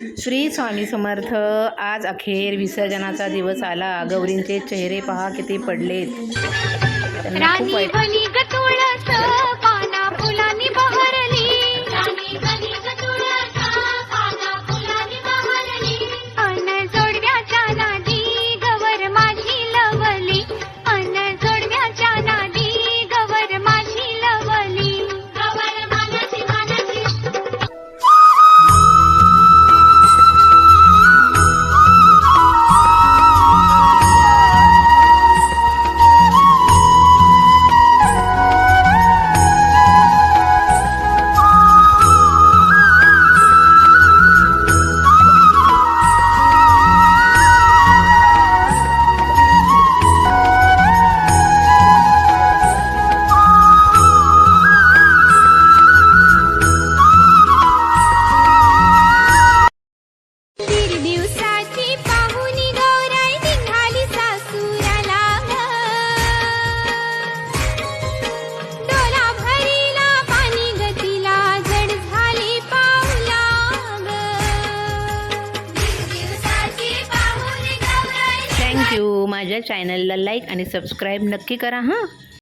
श्री स्वामी समर्थ आज अखेर विसर्जनाचा दिवस आला. गौरींचे चेहरे पहा किती पडलेत. त्यांना खूप वाईट थँक्यू माझ्या चॅनलला लाईक आणि सबस्क्राईब नक्की करा हां?